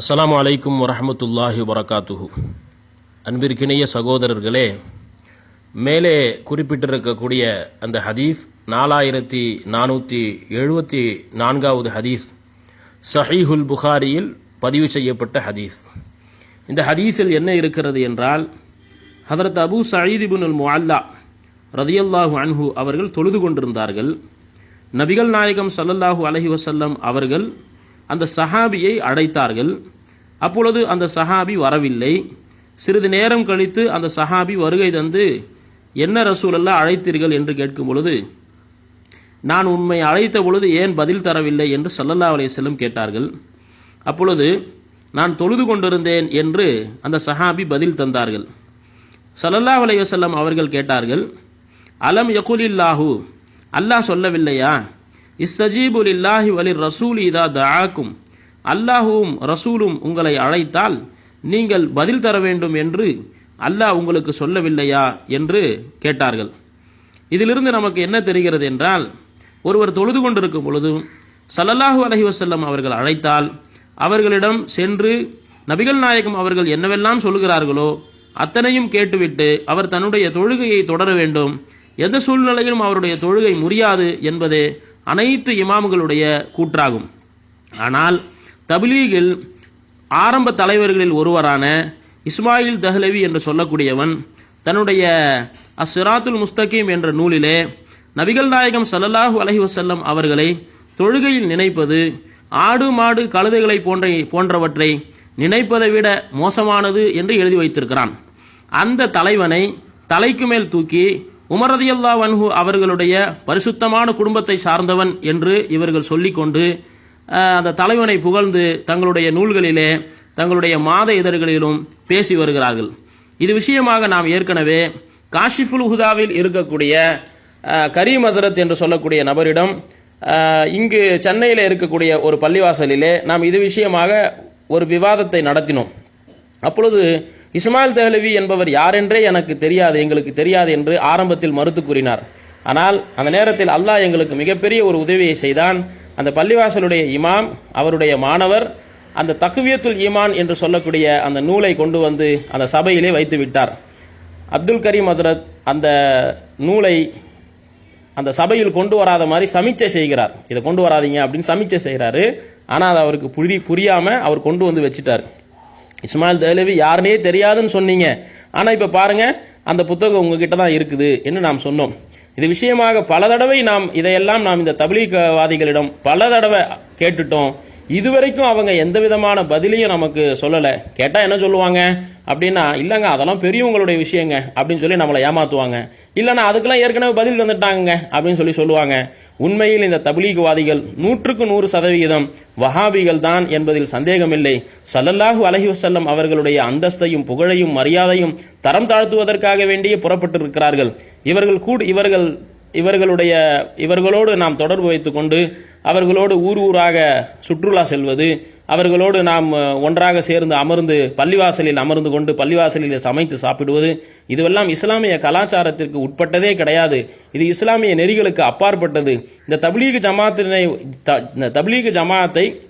அஸ்லாம் அலைக்கும் வரமத்துல்லாஹி வரகாத்துஹு அன்பிற்கிணைய சகோதரர்களே மேலே குறிப்பிட்டிருக்கக்கூடிய அந்த ஹதீஸ் நாலாயிரத்தி நானூற்றி எழுபத்தி நான்காவது ஹதீஸ் சஹீஹுல் புகாரியில் பதிவு செய்யப்பட்ட ஹதீஸ். இந்த ஹதீஸில் என்ன இருக்கிறது என்றால் ஹதரத் அபு சயீதிபுனுல் முல்லா ரதியல்லாஹு அன்ஹு அவர்கள் தொழுது கொண்டிருந்தார்கள். நபிகள் நாயகம் சல்லல்லாஹூ அலஹி வசல்லம் அவர்கள் அந்த சஹாபியை அழைத்தார்கள் அப்பொழுது அந்த சஹாபி வரவில்லை. சிறிது நேரம் கழித்து அந்த சஹாபி வருகை தந்து என்ன ரசூலல்லா அழைத்தீர்கள்? என்று கேட்கும் பொழுது நான் உண்மை அழைத்த பொழுது ஏன் பதில் தரவில்லை? என்று சல்லல்லா அலையம் கேட்டார்கள். அப்பொழுது நான் தொழுது கொண்டிருந்தேன் என்று அந்த சஹாபி பதில் தந்தார்கள். சல்லல்லா அலைவசல்லம் அவர்கள் கேட்டார்கள் அலம் யகுலில்லாஹு? அல்லாஹ் சொல்லவில்லையா? இஸ்தஜீபுல் இல்லாஹி வலி ரசூல் இதா தஆக்கும். அல்லாஹுவும் ரசூலும் உங்களை அழைத்தால் நீங்கள் பதில் தர வேண்டும் என்று அல்லாஹ் உங்களுக்கு சொல்லவில்லையா என்று கேட்டார்கள். இதிலிருந்து நமக்கு என்ன தெரிகிறது என்றால் ஒருவர் தொழுது கொண்டிருக்கும் பொழுதும் சல்லல்லாஹு அலஹி வசல்லம் அவர்கள் அழைத்தால் அவர்களிடம் சென்று நபிகள் நாயகம் அவர்கள் என்னவெல்லாம் சொல்கிறார்களோ அத்தனையும் கேட்டுவிட்டு அவர் தன்னுடைய தொழுகையை தொடர வேண்டும். எந்த சூழ்நிலையிலும் அவருடைய தொழுகை முடியாது என்பதே அனைத்து இமாம்களுடைய கூற்றாகும். ஆனால் தபிலீகில் ஆரம்ப தலைவர்களில் ஒருவரான இஸ்மாயில் தஹ்லவி என்று சொல்லக்கூடியவன் தன்னுடைய அஸ்ஸிராத்துல் முஸ்தகீம் என்ற நூலிலே நபிகள் நாயகம் சல்லல்லாஹு அலஹி வசல்லம் அவர்களை தொழுகையில் நினைப்பது ஆடு மாடு கழுதைகளை போன்ற போன்றவற்றை நினைப்பதை விட மோசமானது என்று எழுதி வைத்திருக்கிறான். அந்த தலைவனை தலைக்கு மேல் தூக்கி உமரதியல்லா வன்ஹு அவர்களுடைய பரிசுத்தமான குடும்பத்தை சார்ந்தவன் என்று இவர்கள் சொல்லிக்கொண்டு அந்த தலைவனை புகழ்ந்து தங்களுடைய நூல்களிலே தங்களுடைய மாத இதழ்களிலும் பேசி வருகிறார்கள். இது விஷயமாக நாம் ஏற்கனவே காஷிஃபுல் ஹுதாவில் இருக்கக்கூடிய கரீம் ஹசரத் என்று சொல்லக்கூடிய நபரிடம் இங்கு சென்னையில் இருக்கக்கூடிய ஒரு பள்ளிவாசலிலே நாம் இது விஷயமாக ஒரு விவாதத்தை நடத்தினோம். அப்பொழுது இஸ்மாயில் தேலவி என்பவர் யாரென்றே எனக்கு தெரியாது எங்களுக்கு தெரியாது என்று ஆரம்பத்தில் மறுத்து கூறினார். ஆனால் அந்த நேரத்தில் அல்லாஹ் எங்களுக்கு மிகப்பெரிய ஒரு உதவியை செய்தான். அந்த பள்ளிவாசலுடைய இமாம் அவருடைய மாணவர் அந்த தக்குவியத்துல் ஈமான் என்று சொல்லக்கூடிய அந்த நூலை கொண்டு வந்து அந்த சபையிலே வைத்து விட்டார். அப்துல் கரீம் ஹசரத் அந்த நூலை அந்த சபையில் கொண்டு வராத மாதிரி சமீட்சை செய்கிறார். இதை கொண்டு வராதீங்க அப்படின்னு சமீட்சை செய்கிறாரு. ஆனால் அது அவருக்கு புரி புரியாமல் அவர் கொண்டு வந்து வச்சுட்டார். இஸ்மாயில் தேலவி யாருனே தெரியாதுன்னு சொன்னீங்க. ஆனால் இப்போ பாருங்க அந்த புத்தகம் உங்ககிட்ட தான் இருக்குது என்று நாம் சொன்னோம். இது விஷயமாக பல தடவை நாம் இதையெல்லாம் நாம் இந்த தபிலீகவாதிகளிடம் பல தடவை கேட்டுட்டோம். இதுவரைக்கும் அவங்க எந்த விதமான பதிலையும் நமக்கு சொல்லலை. கேட்டால் என்ன சொல்லுவாங்க? அப்படின்னா இல்லைங்க அதெல்லாம் பெரியவங்களுடைய விஷயங்க அப்படின்னு சொல்லி நம்மளை ஏமாத்துவாங்க. இல்லைன்னா அதுக்கெல்லாம் ஏற்கனவே பதில் தந்துட்டாங்க அப்படின்னு சொல்லி சொல்லுவாங்க. உண்மையில் இந்த தபிலீகவாதிகள் நூற்றுக்கு நூறு சதவிகிதம் வஹாபிகள் தான் என்பதில் சந்தேகமில்லை. சல்லல்லாஹு அலைஹி வஸல்லம் அவர்களுடைய அந்தஸ்தையும் புகழையும் மரியாதையும் தரம் தாழ்த்துவதற்காக வேண்டியே புறப்பட்டிருக்கிறார்கள். இவர்கள் கூட இவர்கள் இவர்களுடைய இவர்களோடு நாம் தொடர்பு வைத்துக்கொண்டு அவர்களோடு ஊர் ஊராக சுற்றுலா செல்வது அவர்களோடு நாம் ஒன்றாக சேர்ந்து அமர்ந்து பள்ளிவாசலில் அமர்ந்து கொண்டு பள்ளிவாசலில் சமைத்து சாப்பிடுவது இதுவெல்லாம் இஸ்லாமிய கலாச்சாரத்திற்கு உட்பட்டதே கிடையாது. இது இஸ்லாமிய நெறிகளுக்கு அப்பாற்பட்டது. இந்த தப்லீக் ஜமாத்தினை த- இந்த தப்லீக் ஜமாத்தை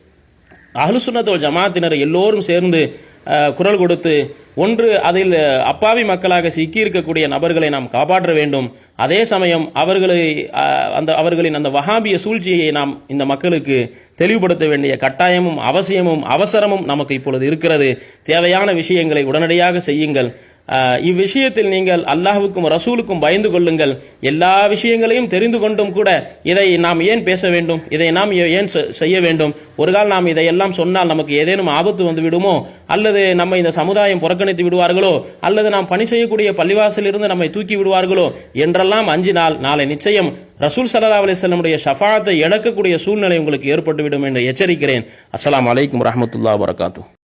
அஹ்லுசுன்னத்துல் ஜமாத்தினர் எல்லோரும் சேர்ந்து குரல் கொடுத்து ஒன்று அதில் அப்பாவி மக்களாக சிக்கியிருக்கக்கூடிய நபர்களை நாம் காப்பாற்ற வேண்டும். அதே சமயம் அவர்களை அந்த அவர்களின் அந்த வகாபிய சூழ்ச்சியை நாம் இந்த மக்களுக்கு தெளிவுபடுத்த வேண்டிய கட்டாயமும் அவசியமும் அவசரமும் நமக்கு இப்பொழுது இருக்கிறது. தேவையான விஷயங்களை உடனடியாக செய்யுங்கள். இவ்விஷயத்தில் நீங்கள் அல்லாஹுக்கும் ரசூலுக்கும் பயந்து கொள்ளுங்கள். எல்லா விஷயங்களையும் தெரிந்து கொண்டும் கூட இதை நாம் ஏன் பேச வேண்டும்? இதை நாம் ஏ- ஏன் செ- செய்ய வேண்டும்? ஒரு கால் நாம் இதையெல்லாம் சொன்னால் நமக்கு ஏதேனும் ஆபத்து வந்து விடுமோ? அல்லது நம்ம இந்த சமுதாயம் புறக்கணித்து விடுவார்களோ? அல்லது நாம் பணி செய்யக்கூடிய பள்ளிவாசலிருந்து நம்மை தூக்கி விடுவார்களோ? என்றெல்லாம் அஞ்சினால் நாளை நிச்சயம் ரசூல் சல்லா அலிஸ்லமுடைய ஷஃபாத்தை இழக்கக்கூடிய சூழ்நிலை உங்களுக்கு ஏற்பட்டுவிடும் என்று எச்சரிக்கிறேன். அஸ்லாம் அலைக்கும் வரஹ்மத்துல்லாஹி வரகாத்து